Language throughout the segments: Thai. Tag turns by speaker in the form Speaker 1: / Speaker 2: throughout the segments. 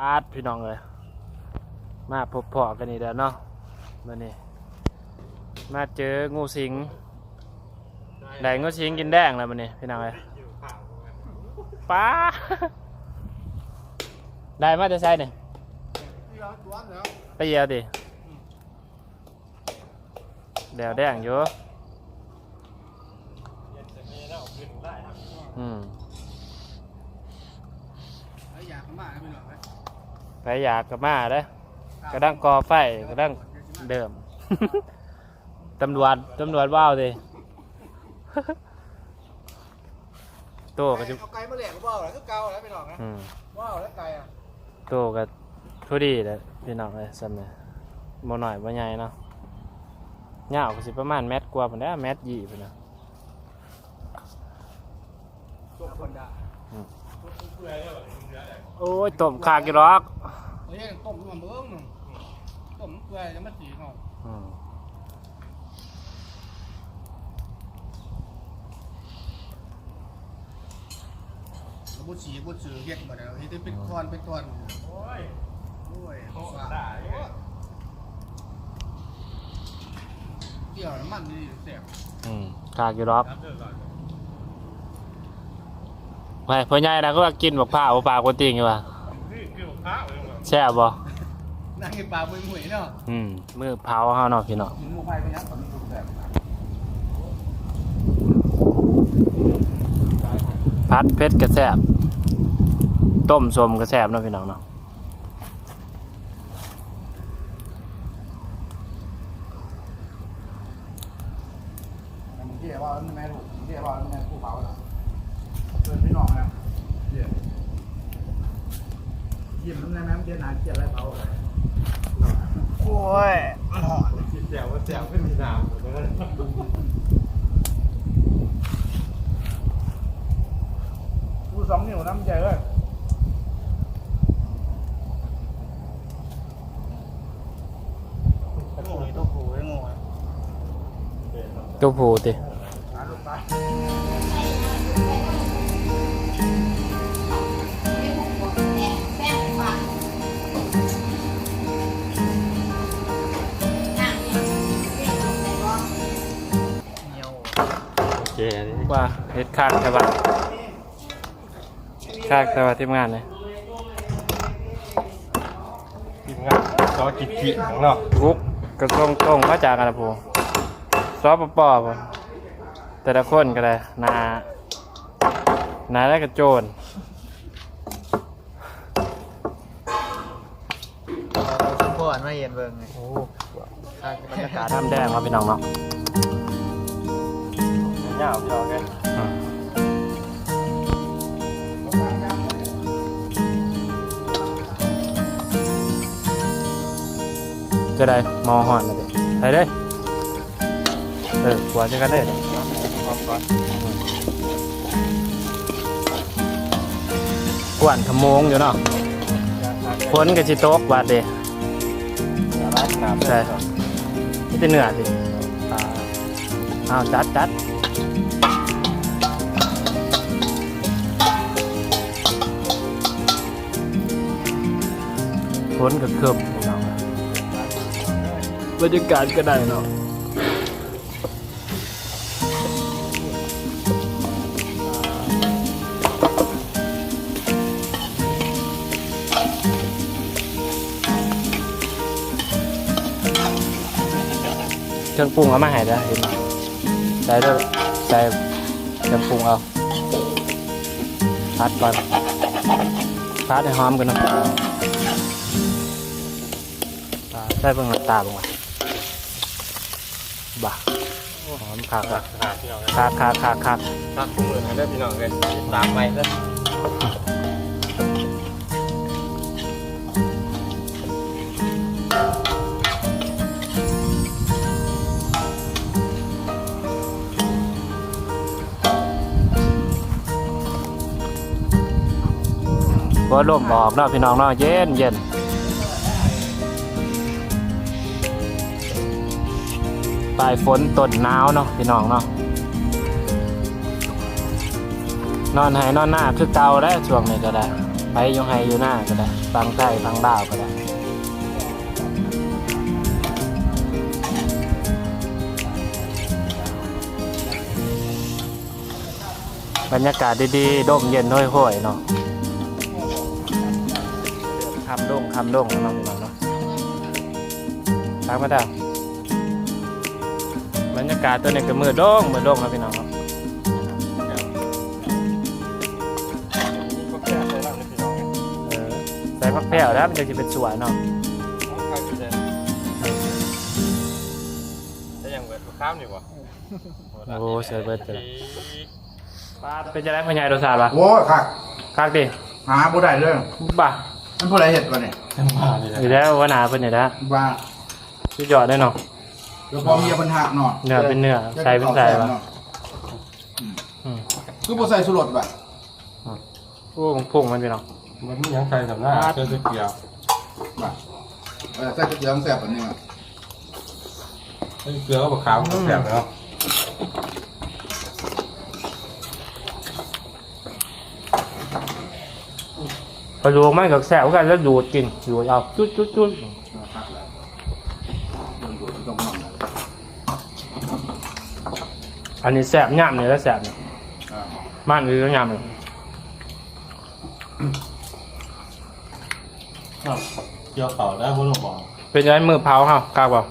Speaker 1: อาร์ตพี่น้องเลยมาพบพอกันนี่แล้วเนาะมานี่มาเจองูสิงได้งูสิงกินแดงแล้วมันนี่พี่น้องเลยป้าได้มาจะใช่เนี่ยไปเยียวดิเดี๋ยวแดงอยู่อืม
Speaker 2: อยากมากไม่หรอก
Speaker 1: ไปอยากกับมาเด้อกระดังกอไฟกระดังเดิม ตำรวจตำรวจว้าวดิโตก็จะ
Speaker 2: เอาไก่มาแหลกก็บ่าวแล้วก็เกาแล้วไม่หรอกนะ
Speaker 1: อืม
Speaker 2: ว้าวแล้วไก่อะ
Speaker 1: โตก็ทุดีเลยพี่น้องเลยซ้ำเนี่ยบ่หน่อยบ่ใหญ่เนาะยาวก็สิประมาณแมตรกว่าพุ่นแหล้วแมตรยี่พุ่นนะ
Speaker 2: ตัวคนด่า
Speaker 1: โอ้ยต้มคากิรอก
Speaker 2: เฮ้ยต้มมันเบิ้งหนึ่งต้มเปื่อยแล้วมันสีเขา
Speaker 1: อืม
Speaker 2: บุษีบุสือเฮ็ดหมดแล้วเฮ็ดเป็นก้อนเป็นก้อนโอ้ยโอ้ยโอ้ได่าเกี่ยวน้ำมันนี่แสบ
Speaker 1: อืมคากิรอกไปพ่อใหญ่นะก็กินบักผ้าวปลากวนติงอยู่ว่ะ แช่บบ่
Speaker 2: นั่งกินปลาบุยมุยเนาะ
Speaker 1: อืมมือเผาเฮาเนาะพี่เนาะ
Speaker 2: หินหมูไฟไปยังตอนนี้ดูแสบ
Speaker 1: พัดเพชรกระแซบต้มสมกระแซบเนาะพี่น้องเนาะ
Speaker 2: มึงเกี่ยวว่ามันแม่ถูกเกี่ยวว่ามันแม่ผู้เผาเหรอเดินพี่น้องนะเกี่ยว ยิ้มน้ำแม่แม่เกี่ยวหนาเกี่ยวอะไรเผาโอ้ยมันหอน
Speaker 3: คิดแซวว่าแซวขึ้นมีน้ำเหมือนกัน
Speaker 2: กูสองนิ้วน้ำใจเลยตัวผูไอ้โง่
Speaker 1: ตั
Speaker 3: เจนี่
Speaker 1: ว่าเฮ็ดคากแต่ว่าคากแต่ว่าทีมงานเลย
Speaker 3: ทีมงานซอกิกิของเรา
Speaker 1: กุ๊กกระทรวงตรงมาจากอะไรพูสปปบ่แต่ละคนก็ได้นานาได้กระโจน
Speaker 2: สมพรมาเย็นเบิ่งไง
Speaker 1: โอ้บรรยากาศน้ำแดงครับพี่น้องเนาะ
Speaker 3: เงาพี่น้องไง
Speaker 1: อืมจะได้มอหอนมาเด็ไปเด้เออหัวจะกันเด้
Speaker 3: พร้อมก่อน
Speaker 1: กวนขโมงอยู่เนาะฝนกับชิโต๊กบาดเด
Speaker 3: ร้านน้ำ
Speaker 1: ใช่นี่เป็นเนื้อสิอ่าอ้าวจัดจัด ฝนกับเครือบน้องบรรยากาศก็ได้เนาะเครื่องปรุงเอามาให้ได้เห็นไหม ส่ด้วยใส่เครื่องปรุงเอาพัดก่อนพัดให้หอมกันเนาะอ่าใส่เบิ่งน้ำตาลงมาบ้าหอมคักอะ
Speaker 3: หาพี่น้องไง
Speaker 1: คักคักคักคัก
Speaker 3: รักคู่มือกันได้พี่น้องเลยตามไปเลย
Speaker 1: บ่ลมบอกเนาะพี่น้องเนาะเย็นเย็นปลายฝนต้นหนาวเนาะพี่น้องเนาะนอนให้นอนหน้าคือเก่าแล้วช่วงนี้ก็ได้ ไปอยงไฮอยู่หน้าก็ได้ฟังใต้ฟังลาวก็ได้บรรยากาศดีๆร่มเย็นห้อยๆเนาะ คำดงคำดงเนาะพี่น้องเนาะตามมาได้บรรยากาศตัวนี้ก็มือโดงมือโดงเนาะพี่น้องเนาะ
Speaker 3: ก็แค่ใช้ร่างเลยพี่น้องเลย
Speaker 1: เออใส่ผักแพรวแล้วมันจะเป็นสวยเนาะ
Speaker 3: ข้าวกินเลยได้ยังเบิดข้ามดีกว่า
Speaker 1: โอ้เสือเบิดเลยเป็นจะได้พญายโดซาบะ
Speaker 2: โว้ยคัก
Speaker 1: คักดิ
Speaker 2: หาบ่ได้เลย
Speaker 1: บ่า
Speaker 2: มันผู้ใดเห็ดวะเนี่ย
Speaker 3: จังหวะนี่แหละ
Speaker 1: อยู่แล้วว่าหนาเป็นอย่างนั้น
Speaker 2: ว่า
Speaker 1: สุดยอดได้เนาะ
Speaker 2: เดี๋ยวพอมีปัญหาเนาะ
Speaker 1: เนื้อเป็นเนื้อใส่เป็นใส่ปะอืม
Speaker 2: คือบ่ใส่สุรสป่ะ
Speaker 1: โอ้มันพุ่งมันพี่น้อง
Speaker 3: มันมียังใครสำนักเจอเกลียว
Speaker 2: ป่ะเออใส่กระเทียมแซ่บอันนี้
Speaker 3: เกลือก็บะขาวก็แสบแล้ว
Speaker 1: พอดูมันกับแซวกันแล้วดูดกินดูดเอาจุดจุดจุด
Speaker 2: คักแล้วโดนดูดต้องนอนแล้ว
Speaker 1: อันนี้แสบย่ำเนี่ยแล้วแสบเนี่ย
Speaker 2: อ่า
Speaker 1: มันคือก็ย่ำเลย
Speaker 3: เกี่ยวเข่าได้พุ่งบอก
Speaker 1: เป็นยังไงมือเผาเฮากล้าเปล่า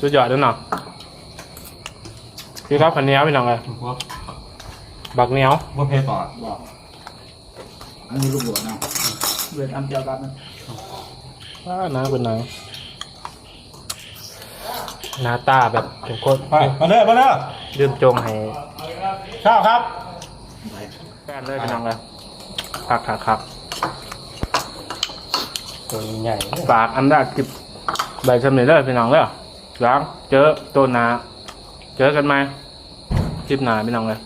Speaker 1: สุดยอดด้วยเนาะพี่ครับขันเหนี้ยวพี่น้องเลย
Speaker 3: ว่า
Speaker 1: บักเหนี้ยว
Speaker 3: ว่าเพย์ต่อ
Speaker 2: บอกอันนี้ลูกโดดนะเวียนอันเดียวกันนะ
Speaker 1: ว้าหนาเป็นหนังหน้าตาแบบเป็นคน
Speaker 3: ไปมาเด้อมาเด้อ
Speaker 1: ยืมจงให้
Speaker 3: ข้าวครับ
Speaker 1: แฟนเลยพี่น้องเลยคักคักคัก
Speaker 3: ตัวใหญ่
Speaker 1: ฝากอันดากิบใบสำเร็จเลยพี่น้องเลยหลังเจอตัวหนาเจอกันไหมคลิปหนาพี่น้องเลย